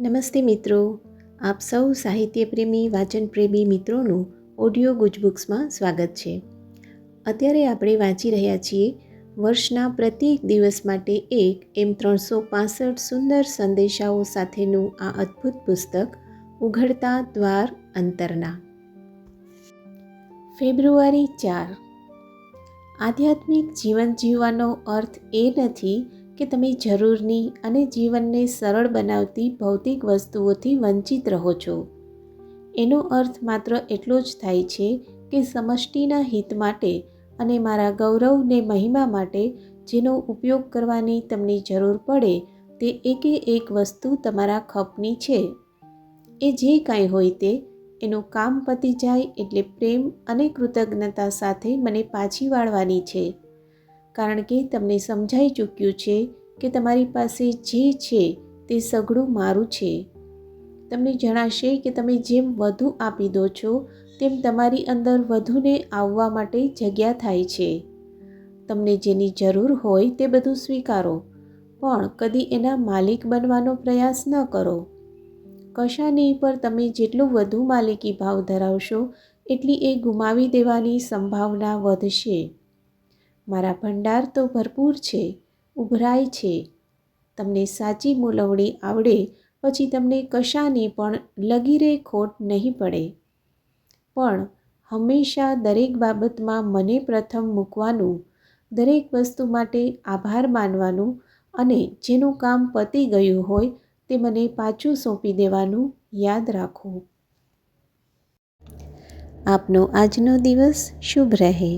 નમસ્તે મિત્રો. આપ સૌ સાહિત્યપ્રેમી, વાચનપ્રેમી મિત્રોનું ઓડિયો ગુજબુક્સમાં સ્વાગત છે. અત્યારે આપણે વાંચી રહ્યા છીએ વર્ષના પ્રત્યેક દિવસ માટે એક એમ ત્રણસો પાસઠ સુંદર સંદેશાઓ સાથેનું આ અદ્ભુત પુસ્તક, ઉઘડતા દ્વાર અંતરના. ફેબ્રુઆરી ચાર. આધ્યાત્મિક જીવન જીવવાનો અર્થ એ નથી કે તમે જરૂરની અને જીવનને સરળ બનાવતી ભૌતિક વસ્તુઓથી વંચિત રહો છો. એનો અર્થ માત્ર એટલો જ થાય છે કે સમષ્ટિના હિત માટે અને મારા ગૌરવને મહિમા માટે જેનો ઉપયોગ કરવાની તમને જરૂર પડે તે એકે એક વસ્તુ તમારા ખપની છે. એ જે કાંઈ હોય તે, એનું કામ પતી જાય એટલે પ્રેમ અને કૃતજ્ઞતા સાથે મને પાછી વાળવાની છે. કારણ કે તમને સમજાઈ ચૂક્યું છે કે તમારી પાસે જે છે તે સઘળું મારું છે. તમને જણાશે કે તમે જેમ વધુ આપી દો છો, તેમ તમારી અંદર વધુને આવવા માટે જગ્યા થાય છે. તમને જેની જરૂર હોય તે બધું સ્વીકારો, પણ કદી એના માલિક બનવાનો પ્રયાસ ન કરો. કશાની પર તમે જેટલું વધુ માલિકી ભાવ ધરાવશો, એટલી એ ગુમાવી દેવાની સંભાવના વધશે. મારા ભંડાર તો ભરપૂર છે, ઉભરાય છે. તમને સાચી મૂલવણી આવડે, પછી તમને કશાની પણ લગીરે ખોટ નહીં પડે. પણ હંમેશા દરેક બાબતમાં મને પ્રથમ મૂકવાનું, દરેક વસ્તુ માટે આભાર માનવાનું અને જેનું કામ પતી ગયું હોય તે મને પાછું સોંપી દેવાનું યાદ રાખો. આપનો આજનો દિવસ શુભ રહે.